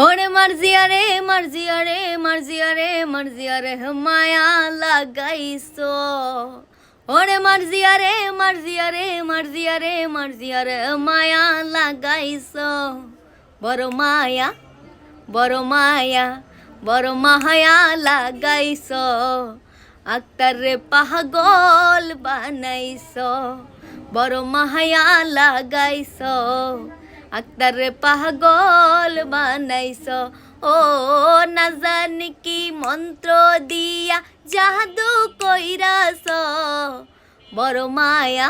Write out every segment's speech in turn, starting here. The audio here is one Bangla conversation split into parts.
ওরে মার্জিয়া রে মার্জিয়া রে মার্জিয়া রে মার্জিয়া রে মায়া লাগাইছো ওরে মার্জিয়া রে মার্জিয়া রে মার্জিয়া রে মার্জিয়া রে মায়া লাগাইছো বড় মায়া বড় মায়া বড় মায়া লাগাইছো আক্তার রে পাগল বানাইছো বড় মায়া লাগাইছো আক্তার পাগল বানাইছ ও না কি মন্ত্র দিয়া জাদু কইরাছ বড় মায়া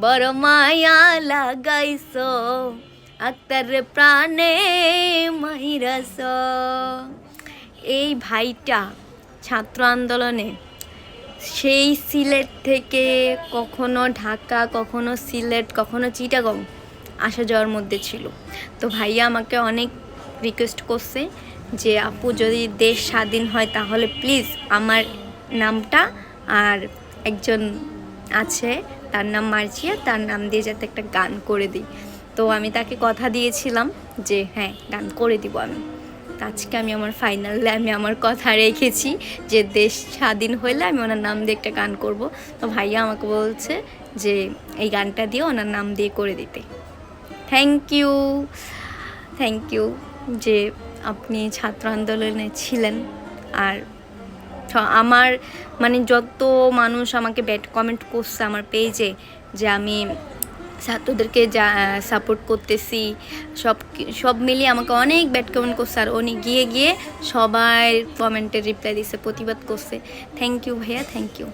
বড় মায়া লাগাইছ আক্তার প্রাণে মাইরাছ এই ভাইটা ছাত্র আন্দোলনে, সেই সিলেট থেকে কখনো ঢাকা, কখনো সিলেট, কখনো চিটাগং আসা যাওয়ার মধ্যে ছিল। তো ভাইয়া আমাকে অনেক রিকোয়েস্ট করছে যে, আপু, যদি দেশ স্বাধীন হয় তাহলে প্লিজ আমার নামটা আর একজন আছে, তার নাম মার্জিয়া, তার নাম দিয়ে যাতে একটা গান করে দিই। তো আমি তাকে কথা দিয়েছিলাম যে হ্যাঁ গান করে দিব আমি। আজকে আমি আমার ফাইনালে আমি আমার কথা রেখেছি যে, দেশ স্বাধীন হইলে আমি ওনার নাম দিয়ে একটা গান করব। তো ভাইয়া আমাকে বলছে যে, এই গানটা দিয়ে ওনার নাম দিয়ে করে দিতে। থ্যাংক ইউ থ্যাংক ইউ যে আপনি ছাত্র আন্দোলনে ছিলেন। আর আমার মানে যত মানুষ আমাকে ব্যাড কমেন্ট করছে আমার পেজে যে আমি ছাত্রদেরকে যা সাপোর্ট করতেছি, সব সব মিলিয়ে আমাকে অনেক ব্যাড কমেন্ট করছে। আর উনি গিয়ে গিয়ে সবাই কমেন্টের রিপ্লাই দিছে, প্রতিবাদ করছে। থ্যাংক ইউ ভাইয়া থ্যাংক ইউ